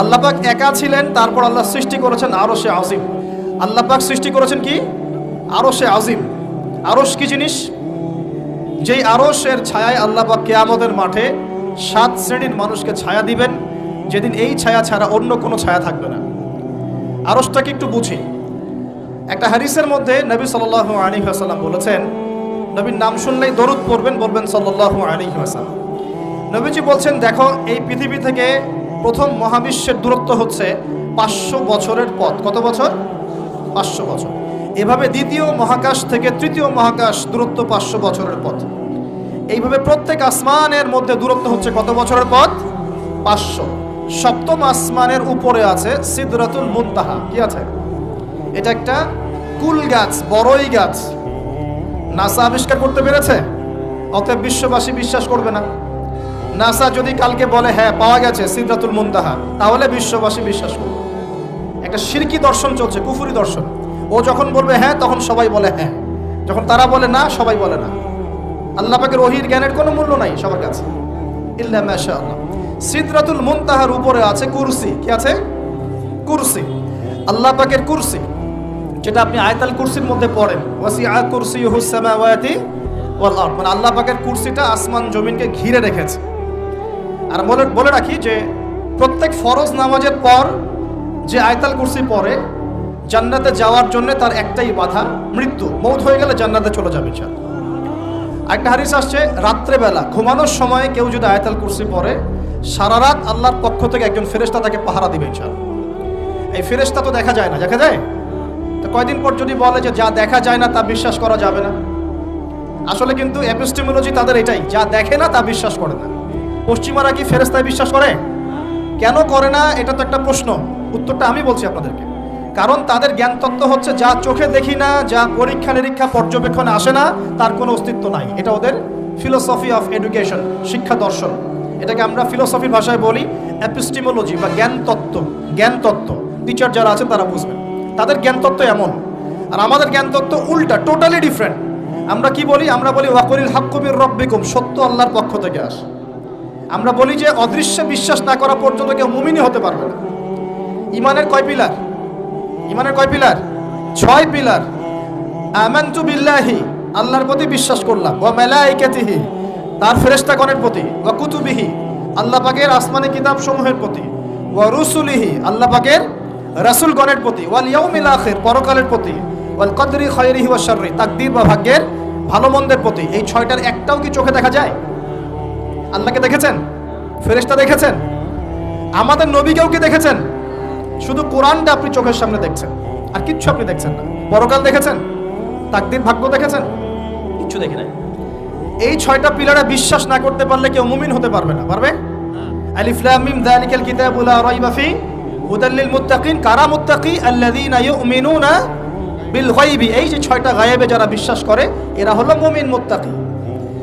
আল্লাহ পাক একা ছিলেন, তারপর আল্লাহ সৃষ্টি করেছেন আরও সে আজিম। আল্লাহ পাক সৃষ্টি করেছেন কি? আরও সে আজিম। আরস কি জিনিস? যেই আরসের ছায়ায় আল্লাহ পাক কেয়ামতের মাঠে সাত শ্রেণির মানুষকে ছায়া দিবেন, যেদিন এই ছায়া ছাড়া অন্য কোনো ছায়া থাকবে না। আরসটাকে একটু বুঝি। একটা হারিসের মধ্যে নবী সাল্লাহ আলী আসাল্লাম বলেছেন, নবীর নাম শুনলেই দরুদ পড়বেন, বলবেন সাল্লাহ আলী আসাল্লাম নবীজি বলছেন, দেখো, এই পৃথিবী থেকে প্রথম মহাবিশ্বের দূরত্ব হচ্ছে পাঁচশো বছরের পথ। কত বছর? পাঁচশো বছর। এভাবে দ্বিতীয় মহাকাশ থেকে তৃতীয় মহাকাশ দূরত্ব পাঁচশো বছরের পথ। এইভাবে প্রত্যেক আসমানের মধ্যে দূরত্ব হচ্ছে কত বছরের পথ? পাঁচশো। সপ্তম আসমানের উপরে আছে সিদরাতুল মুন্তাহা। কি আছে? এটা একটা কুল গাছ বড়ই গাছ। নাসা আবিষ্কার করতে পেরেছে? অতএব বিশ্ববাসী বিশ্বাস করবে না। নাসা যদি কালকে বলে হ্যাঁ পাওয়া গেছে সিদ্ধাতুল মুন্তাহা, তাহলে বিশ্ববাসী বিশ্বাস করবে। একটা সিরকি দর্শন চলছে, কুফুরি দর্শন। ও যখন বলবে হ্যাঁ তখন সবাই বলে হ্যাঁ। যখন তারা বলে, না, সবাই বলে, না। আল্লাহ পাকের ওহির জ্ঞানের কোনো মূল্য নাই সবার কাছে। ইল্লা মাশা আল্লাহ মুনতাহার উপরে আছে কুরসি। কি আছে? কুরসি। আল্লাহ পাকের কুরসি, যেটা আপনি আয়তাল কুরসির মধ্যে পড়েন। ওয়াসিআ কুরসিয়ুহুস সামাওয়াতি ওয়াল আরদ। মানে আল্লাহ পাকের কুরসিটা আসমান জমিনকে ঘিরে রেখেছে। আর বলে বলে রাখি যে প্রত্যেক ফরজ নামাজের পর যে আয়তাল কুরসি পরে জান্নাতে যাওয়ার জন্য তার একটাই বাধা, মৃত্যু। মৌত হয়ে গেলে জান্নাতে চলে যাবে ইনশাআল্লাহ। একটা হারিস আসছে, রাত্রেবেলা, ঘুমানোর সময় কেউ যদি আয়তাল কুরসি পরে সারা রাত আল্লাহর পক্ষ থেকে একজন ফেরেশতা তাকে পাহারা দিবে ইনশাআল্লাহ। এই ফেরেশতা তো দেখা যায় না, দেখা যায়? তো কয়দিন পর যদি বলে যে যা দেখা যায় না, তা বিশ্বাস করা যাবে না। আসলে কিন্তু এপিস্টেমোলজি তাদের এটাই, যা দেখে না, তা বিশ্বাস করে না। পশ্চিমারা কি ফেরেস্তায় বিশ্বাস করে? কেন করে না? এটা তো একটা প্রশ্ন। উত্তরটা আমি বলছি আপনাদেরকে। কারণ তাদের জ্ঞান তত্ত্ব হচ্ছে, যা চোখে দেখি না, যা পরীক্ষা নিরীক্ষা, পর্যবেক্ষণে আসে না, তার কোনো অস্তিত্ব নাই। এটা ওদের ফিলোসফি অফ এডুকেশন শিক্ষা দর্শন। এটাকে আমরা ফিলোসফির ভাষায় বলি অ্যাপিস্টিমোলজি বা জ্ঞান তত্ত্ব জ্ঞান তত্ত্ব টিচার যারা আছেন তারা বুঝবেন। তাদের জ্ঞান তত্ত্ব এমন। আর আমাদের জ্ঞান তত্ত্ব উল্টা টোটালি ডিফারেন্ট আমরা কি বলি? আমরা বলি ওয়াকরিল হাক্কুবির রব্বিকুম সত্য আল্লাহর পক্ষ থেকে আসে। আমরা বলি যে অদৃশ্যে বিশ্বাস না করা পর্যন্ত কেউ মুমিনই হতে পারবে না। ইমানের কয় পিলার? ইমানের কয় পিলার? ছয় পিলার। আমানতু বিল্লাহি, আল্লাহর প্রতি বিশ্বাস করলাম। ওয়া মালাইকাতিহি, তার ফেরেশতাগণের প্রতি। ওয়া কুতুবিহি, আল্লাহ পাকের আসমানি কিতাব সমূহের প্রতি। ওয়া রুসুলিহি, আল্লাহ পাকের রাসূলগণের প্রতি। ওয়াল ইয়াউমিল আখির, পরকালের প্রতি। ওয়াল কদরি খায়রিহি ওয়া শাররি, তাকদীর বা ভাগ্যের ভালো মন্দের প্রতি। এই ছয়টার একটাও কি চোখে দেখা যায়? আল্লাহকে দেখেছেন? ফেরেশতা দেখেছেন? আমাদের নবীকেও কি দেখেছেন? শুধু কোরআনটা আপনি চোখের সামনে দেখছেন আর কিচ্ছু আপনি দেখছেন না। পরকাল দেখেছেন? তাকদির ভাগ্য দেখেছেন? কিচ্ছু দেখে নাই। এই ছয়টা পিলারে বিশ্বাস না করতে পারলে কেউ মুমিন হতে পারবে না পারবে? আলিফ লাম মিম যালিকাল কিতাবু লা রাইবা ফি হুদাল লিল মুত্তাকিন কারা মুত্তাকি? আল্লাযীনা ইউমিনুনা বিল গায়বি। এই যে ছয়টা গায়েবে যারা বিশ্বাস করে এরা হলো মুমিন মুত্তাকি।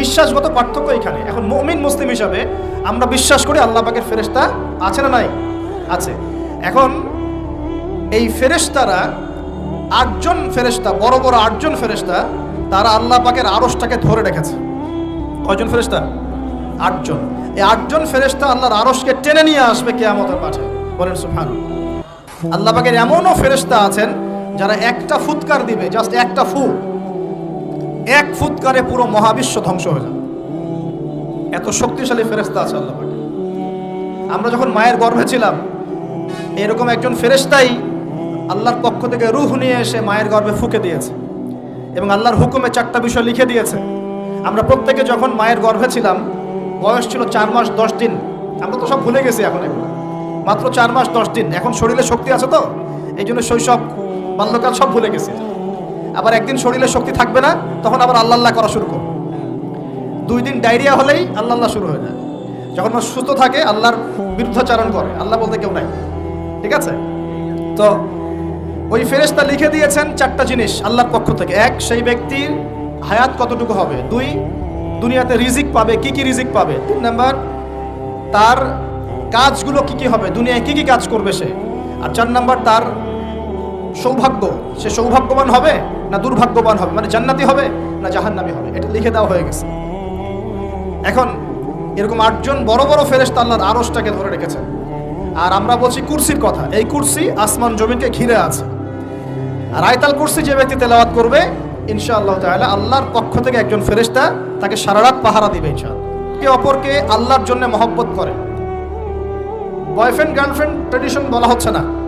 বিশ্বাসগত পার্থক্য এখানে। এখন মমিন মুসলিম হিসাবে আমরা বিশ্বাস করি আল্লাহ পাকের ফেরেস্তা আছে না নাই? আছে। এখন এই ফেরেশতারা আটজন ফেরেশতা, বড় বড় আটজন ফেরেশতা, তারা আল্লাহ পাকের আড়সটাকে ধরে রেখেছে। কয়জন ফেরেশতা? আটজন। এই আটজন ফেরেশতা আল্লাহর আড়সকে টেনে নিয়ে আসবে কেয়ামতের মাঠে। বলেন সুফান আল্লাহ পাকের এমনও ফেরেশতা আছেন যারা একটা ফুৎকার দিবে, জাস্ট একটা ফু এক ফুৎকারে পুরো মহাবিশ্ব ধ্বংস হয়ে যাবে। এত শক্তিশালী ফেরেশতা আছে আল্লাহ আমরা যখন মায়ের গর্ভে ছিলাম, এরকম একজন ফেরেস্তাই আল্লাহর পক্ষ থেকে রুহ নিয়ে এসে মায়ের গর্ভে ফুকে দিয়েছে এবং আল্লাহর হুকুমে চারটা বিষয় লিখে দিয়েছে। আমরা প্রত্যেকে যখন মায়ের গর্ভে ছিলাম, বয়স ছিল চার মাস দশ দিন। আমরা তো সব ভুলে গেছি এখন এগুলো। মাত্র চার মাস দশ দিন। এখন শরীরে শক্তি আছে তো? এই জন্য শৈশব, বাল্যকাল সব ভুলে গেছি। আবার একদিন শরীরে শক্তি থাকবে না, তখন আবার আল্লাহ আল্লাহ করা শুরু করব। দুই দিন ডায়রিয়া হলেই আল্লাহ আল্লাহ শুরু হয়ে যায়। যখন মানুষ সুস্থ থাকে, আল্লাহর বিরুদ্ধাচারণ করে। আল্লাহ বলতে কেউ নাই। ঠিক আছে? তো ওই ফেরেশতা লিখে দিয়েছেন চারটা জিনিস আল্লাহর পক্ষ থেকে। এক, সেই ব্যক্তির হায়াত কতটুকু হবে? দুই, দুনিয়াতে রিজিক পাবে, কি কি রিজিক পাবে? তিন নাম্বার, তার কাজগুলো কি কি হবে? দুনিয়ায় কি কি কাজ করবে সে? আর চার নাম্বার, তার সৌভাগ্য। সে সৌভাগ্যবান হবে? না দুর্ভাগ্যবান হবে মানে জান্নাতি হবে, না জাহান্নামি হবে। এটা লিখে দেওয়া হয়ে গেছে। এখন এরকম আটজন বড় বড় ফেরেশতা আল্লাহর আরশটাকে ধরে রেখেছেন। আর আমরা বলছি কুরসির কথা। এই কুরসি আসমান জমিনকে ঘিরে আছে। আর আয়তাল কুরসি যে ব্যক্তি তেলাওয়াত করবে, ইনশাআল্লাহ তাআলা আল্লাহর পক্ষ থেকে একজন ফেরেশতা তাকে সারা রাত পাহারা দিবে, ইনশাআল্লাহ। কে অপরকে আল্লাহর জন্য মহব্বত করে। বয়ফ্রেন্ড, গার্লফ্রেন্ড ট্রেডিশন বলা হচ্ছে না।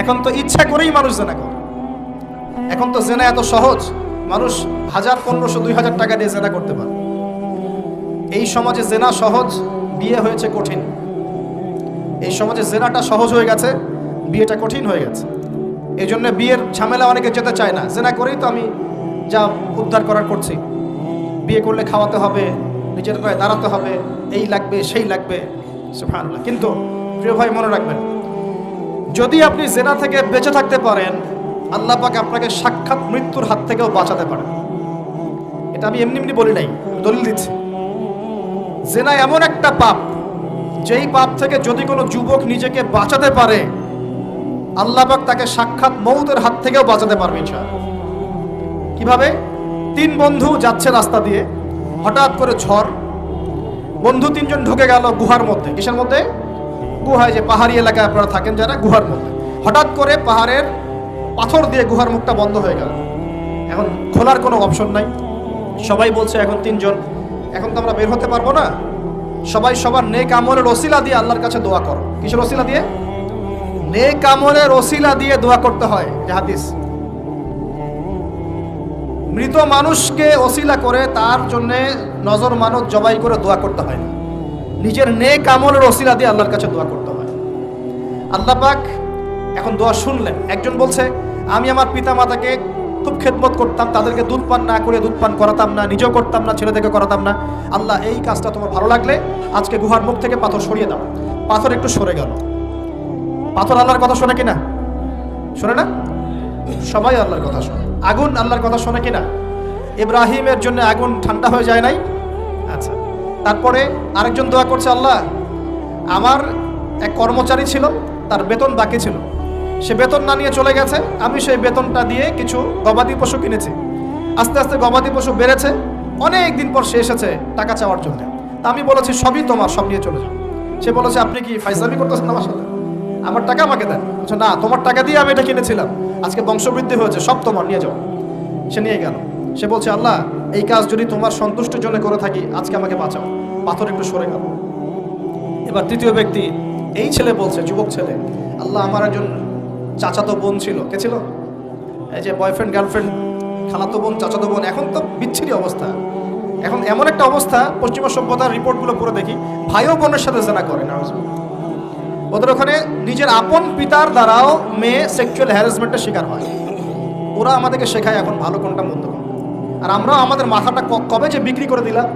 এখন তো ইচ্ছা করেই মানুষ জেনা করে। এখন তো জেনা এত সহজ, মানুষ হাজার, পনেরোশো, দুই হাজার টাকা দিয়ে জেনা করতে পারে। এই সমাজে জেনা সহজ, বিয়ে হয়েছে কঠিন। এই সমাজে জেনাটা সহজ হয়ে গেছে, বিয়েটা কঠিন হয়ে গেছে। এই জন্য বিয়ের ঝামেলা অনেকে যেতে চায় না। জেনা করেই তো আমি যা উদ্ধার করার করছি। বিয়ে করলে খাওয়াতে হবে, নিজের পায়ে দাঁড়াতে হবে, এই লাগবে, সেই লাগবে, সুবহানাল্লাহ। কিন্তু প্রিয় ভাই, মনে রাখবেন যদি আপনি জেনা থেকে বেঁচে থাকতে পারেন, আল্লাহ পাক আপনাকে সাক্ষাৎ মৃত্যুর হাত থেকেও বাঁচাতে পারেন। এটা আমি এমনি এমনি বলি নাই দলিল দিচ্ছি। জেনা এমন একটা পাপ, যেই পাপ থেকে যদি কোনো যুবক নিজেকে বাঁচাতে পারে, আল্লাহ পাক তাকে সাক্ষাৎ মৌতের হাত থেকেও বাঁচাতে পারবে। কীভাবে? তিন বন্ধু যাচ্ছে রাস্তা দিয়ে, হঠাৎ করে ঝড়, বন্ধু তিনজন ঢুকে গেল গুহার মধ্যে। কিসের মধ্যে? গুহায় যে পাহাড়ি এলাকায় আপনারা থাকেন, যারা গুহার মধ্যে হঠাৎ করে পাহাড়ের পাথর দিয়ে গুহার মুখটা বন্ধ হয়ে গেল। এখন খোলার কোনো অপশন নাই। সবাই বলছে, এখন তিনজন, এখন তো আমরা বের হতে পারব না। সবাই সবার নেক আমলের ওসিলা দিয়ে আল্লাহর কাছে দোয়া করো। কিসের রসিলা দিয়ে? নেক আমলের ওসিলা দিয়ে দোয়া করতে হয়, যে হাদিস। মৃত মানুষকে অসিলা করে তার জন্যে নজর মানত, জবাই করে দোয়া করতে হয় না। নিজের নেক আমলের ওসিলা দিয়ে আল্লাহর কাছে দোয়া করতে হয়। আল্লাহ পাক এখন দোয়া শুনলেন। একজন বলছে, আমি আমার পিতা মাতাকে খুব খেদমত করতাম, তাদেরকে দুধ পান না করে দুধ পান করাতাম না, নিজেও করতাম না, ছেলেদেরকে করাতাম না। আল্লাহ, এই কাজটা তোমার ভালো লাগলে আজকে গুহার মুখ থেকে পাথর সরিয়ে দাও। পাথর একটু সরে গেল। পাথর আল্লাহর কথা শোনে কিনা? শোনে না? সবাই আল্লাহর কথা শোনে। আগুন আল্লাহর কথা শোনে কিনা? ইব্রাহিমের জন্য আগুন ঠান্ডা হয়ে যায় নাই? আচ্ছা। তারপরে আরেকজন দোয়া করছে, আল্লাহ, আমার এক কর্মচারী ছিল, তার বেতন বাকি ছিল। সে বেতন না নিয়ে চলে গেছে, আমি সেই বেতনটা দিয়ে কিছু গবাদি পশু কিনেছি। আস্তে আস্তে গবাদি পশু বেড়েছে, অনেক দিন পর সে এসেছে টাকা চাওয়ার জন্য। তা আমি বলেছি, সবই তোমার, সব নিয়ে চলে যাও। সে বলেছে, আপনি কি ফাইজলামি করতেছেন আমার সাথে আমার টাকা আমাকে দেন। বলছে, না, তোমার টাকা দিয়ে আমি এটা কিনেছিলাম। আজকে বংশবৃদ্ধি হয়েছে, সব তোমার, নিয়ে যাও। সে নিয়ে গেল। সে বলছে, আল্লাহ এই কাজ যদি তোমার সন্তুষ্টির জন্য করে থাকি, আজকে আমাকে বাঁচাও। পাথর একটু সরে গেল। এবার তৃতীয় ব্যক্তি, এই ছেলে বলছে, যুবক ছেলে, আল্লাহ আমার একজন চাচাতো বোন ছিল। কে ছিল? এই যে বয়ফ্রেন্ড গার্লফ্রেন্ড খালাতো বোন, চাচাতো বোন, এখন তো বিচ্ছিরি অবস্থা। এখন এমন একটা অবস্থা, পশ্চিমা সভ্যতার রিপোর্টগুলো পড়ে দেখি ভাইও বোনের সাথে জেনা করে না। ওদের ওখানে নিজের আপন পিতার দ্বারাও মেয়ে সেক্সুয়াল হ্যারাসমেন্টের শিকার হয়। ওরা আমাদেরকে শেখায় এখন ভালো কোনটা মন্দ। আর আমরাও আমাদের মাথাটা কবে যে বিক্রি করে দিলাম,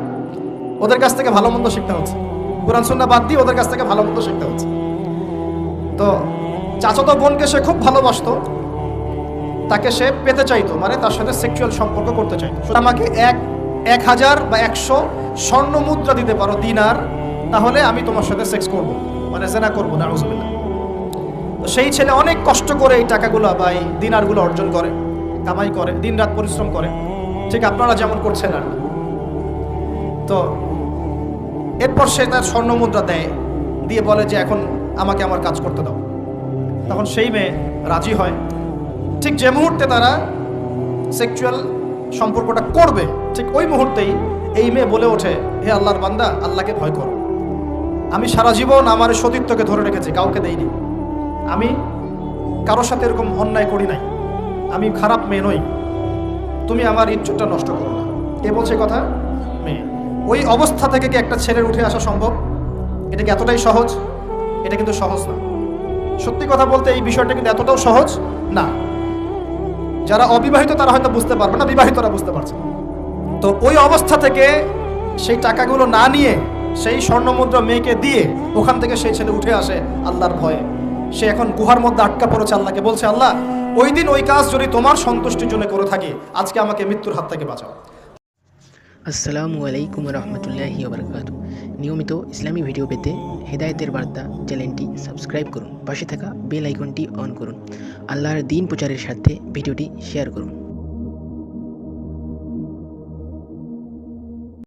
ওদের কাছ থেকে ভালো মন্দ শিখতে হচ্ছে। কোরআন সুন্না বাদ দিয়ে ওদের কাছ থেকে ভালো মন্দ শিখতে হচ্ছে। তো চাচাতো বোনকে সে খুব ভালোবাসতো, তাকে সে পেতে চাইতো মানে তার সাথে সেক্সুয়াল সম্পর্ক করতে চাইতো। আমাকে এক এক হাজার বা একশো স্বর্ণ মুদ্রা দিতে পারো, দিনার, তাহলে আমি তোমার সাথে সেক্স করব মানে জেনা করব না রসুবিল্লা তো সেই ছেলে অনেক কষ্ট করে এই টাকাগুলো বা এই দিনারগুলো অর্জন করে, কামাই করে, দিনরাত পরিশ্রম করে। ঠিক আপনারা যেমন করছেন আর তো এরপর সে তার স্বর্ণ মুদ্রা দেয়, দিয়ে বলে যে, এখন আমাকে আমার কাজ করতে দাও। তখন সেই মেয়ে রাজি হয়। ঠিক যে মুহূর্তে তারা সেক্সুয়াল সম্পর্কটা করবে, ঠিক ওই মুহূর্তেই এই মেয়ে বলে ওঠে, হে আল্লাহর বান্দা, আল্লাহকে ভয় করো। আমি সারা জীবন আমার সতীত্বকে ধরে রেখেছি, কাউকে দেইনি। আমি কারোর সাথে এরকম অন্যায় করি নাই। আমি খারাপ মেয়ে নই। তুমি আমার ইজ্জতটা নষ্ট করো না। কে বলছে কথা? মেয়ে ওই অবস্থা থেকে কি একটা ছেলের উঠে আসা সম্ভব? এটা কি এতটাই সহজ? এটা কিন্তু সহজ না। সত্যি কথা বলতে এই বিষয়টা কিন্তু এতটাও সহজ না। যারা অবিবাহিত তারা হয়তো বুঝতে পারবে না বিবাহিতরা বুঝতে পারছে তো ওই অবস্থা থেকে সেই টাকাগুলো না নিয়ে সেই স্বর্ণমুদ্রা মেয়েকে দিয়ে ওখান থেকে সেই ছেলে উঠে আসে আল্লাহর ভয়ে। সে এখন গুহার মধ্যে আটকা পড়েছে আল্লাহকে। বলছে আল্লাহ ওই দিন ওই কাজ যদি তোমার সন্তুষ্টির জন্য করে থাকে, আজকে আমাকে মৃত্যুর হাত থেকে বাঁচাও। আসসালামু আলাইকুম রহমতুল্লাহি ওবরকাত। নিয়মিত ইসলামী ভিডিও পেতে হেদায়তের বার্তা চ্যানেলটি সাবস্ক্রাইব করুন। পাশে থাকা বেল আইকনটি অন করুন। আল্লাহর দিন প্রচারের সাথে ভিডিওটি শেয়ার করুন।